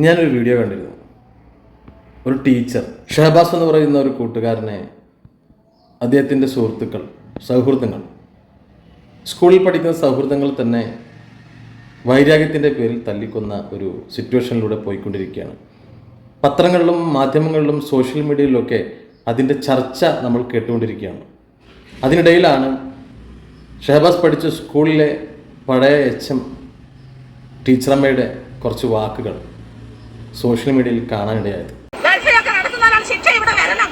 ഞാനൊരു വീഡിയോ കണ്ടിരുന്നു. ഒരു ടീച്ചർ ഷഹബാസ് എന്ന് പറയുന്ന ഒരു കൂട്ടുകാരനെ അദ്ദേഹത്തിന്റെ സുഹൃത്തുക്കൾ സൗഹൃദങ്ങൾ സ്കൂളിൽ പഠിക്കുന്ന സൗഹൃദങ്ങൾ തന്നെ വൈരാഗ്യത്തിന്റെ പേരിൽ തല്ലിക്കൊന്ന ഒരു സിറ്റുവേഷനിലൂടെ പോയിക്കൊണ്ടിരിക്കുകയാണ്. പത്രങ്ങളിലും മാധ്യമങ്ങളിലും സോഷ്യൽ മീഡിയയിലൊക്കെ അതിന്റെ ചർച്ച നമ്മൾ കേട്ടുകൊണ്ടിരിക്കുകയാണ്. അതിനിടയിലാണ് ഷഹബാസ് പഠിച്ച സ്കൂളിലെ പഴയ എച്ച് എം ടീച്ചറമ്മയുടെ കുറച്ച് വാക്കുകൾ. സോഷ്യൽ മീഡിയയിൽ കാണാനിടയായത്. ശിക്ഷ ഇവിടെ വരണം.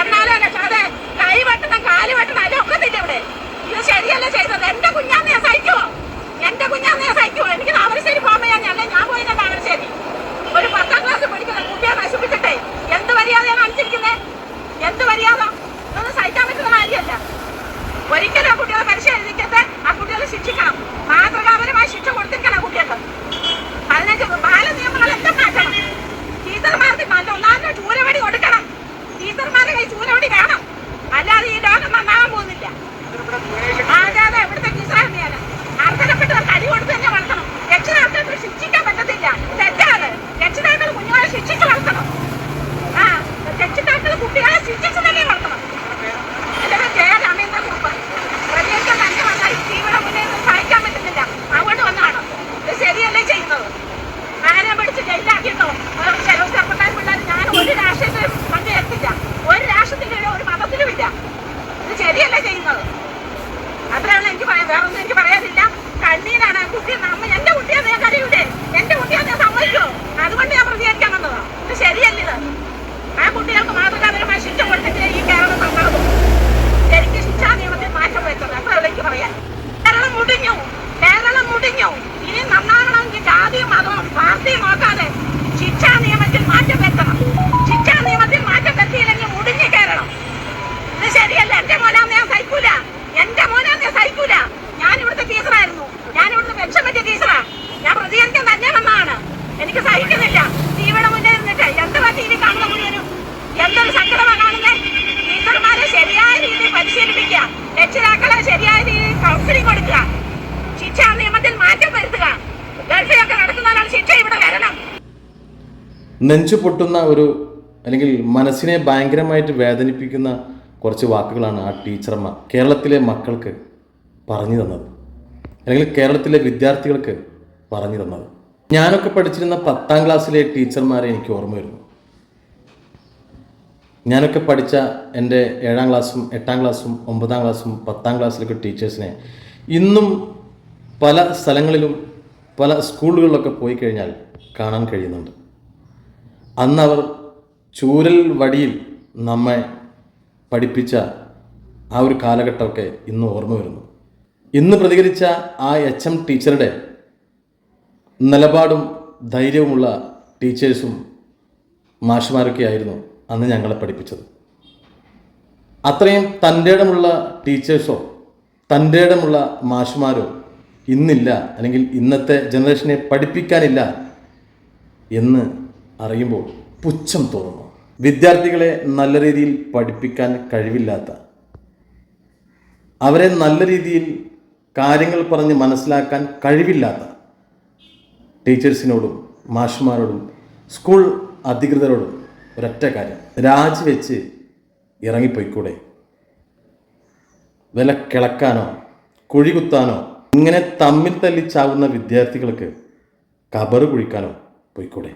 എന്നാലേ കൊടുക്കുക. ശിക്ഷാ നിയമത്തിൽ മാറ്റം വരുത്തുക. ഗൾഫിലൊക്കെ നടത്തുന്നവരാണ് ശിക്ഷ ഇവിടെ വരണം. നെഞ്ചു പൊട്ടുന്ന ഒരു അല്ലെങ്കിൽ മനസ്സിനെ ഭയങ്കരമായിട്ട് വേദനിപ്പിക്കുന്ന കുറച്ച് വാക്കുകളാണ് ആ ടീച്ചർമാർ കേരളത്തിലെ മക്കൾക്ക് പറഞ്ഞു തന്നത്. അല്ലെങ്കിൽ കേരളത്തിലെ വിദ്യാർത്ഥികൾക്ക് പറഞ്ഞു തന്നത്. ഞാനൊക്കെ പഠിച്ചിരുന്ന പത്താം ക്ലാസ്സിലെ ടീച്ചർമാരെ എനിക്ക് ഓർമ്മ വരുന്നു. ഞാനൊക്കെ പഠിച്ച എന്റെ ഏഴാം ക്ലാസ്സും എട്ടാം ക്ലാസ്സും ഒമ്പതാം ക്ലാസ്സും പത്താം ക്ലാസ്സിലൊക്കെ ടീച്ചേഴ്സിനെ ഇന്നും പല സ്ഥലങ്ങളിലും പല സ്കൂളുകളിലൊക്കെ പോയി കഴിഞ്ഞാൽ കാണാൻ കഴിയുന്നുണ്ട്. അന്നവർ ചൂരൽ വടിയിൽ നമ്മെ പഠിപ്പിച്ച ആ ഒരു കാലഘട്ടമൊക്കെ ഇന്ന് ഓർമ്മ വരുന്നു. ഇന്ന് പ്രതികരിച്ച ആ എച്ച് എം ടീച്ചറുടെ നിലപാടും ധൈര്യവുമുള്ള ടീച്ചേഴ്സും മാഷുമാരൊക്കെ ആയിരുന്നു. അന്ന് ഞങ്ങളെ പഠിപ്പിച്ചത്. അത്രയും തന്റെ ഇടമുള്ള ടീച്ചേഴ്സോ തന്റെ ഇടമുള്ള മാഷുമാരോ ഇന്നില്ല അല്ലെങ്കിൽ ഇന്നത്തെ ജനറേഷനെ പഠിപ്പിക്കാനില്ല എന്ന് അറിയുമ്പോൾ പുച്ഛം തോന്നുന്നു. വിദ്യാർത്ഥികളെ നല്ല രീതിയിൽ പഠിപ്പിക്കാൻ കഴിവില്ലാത്ത അവരെ നല്ല രീതിയിൽ കാര്യങ്ങൾ പറഞ്ഞ് മനസ്സിലാക്കാൻ കഴിവില്ലാത്ത ടീച്ചേഴ്സിനോടും മാഷുമാരോടും സ്കൂൾ അധികൃതരോടും ഒരൊറ്റ കാര്യം. രാജിവെച്ച് ഇറങ്ങിപ്പോയിക്കൂടെ? വില കിളക്കാനോ കുഴികുത്താനോ ഇങ്ങനെ തമ്മിൽ തല്ലിച്ചാവുന്ന വിദ്യാർത്ഥികൾക്ക് കബറ് കുഴിക്കാനോ പോയിക്കൂടെ?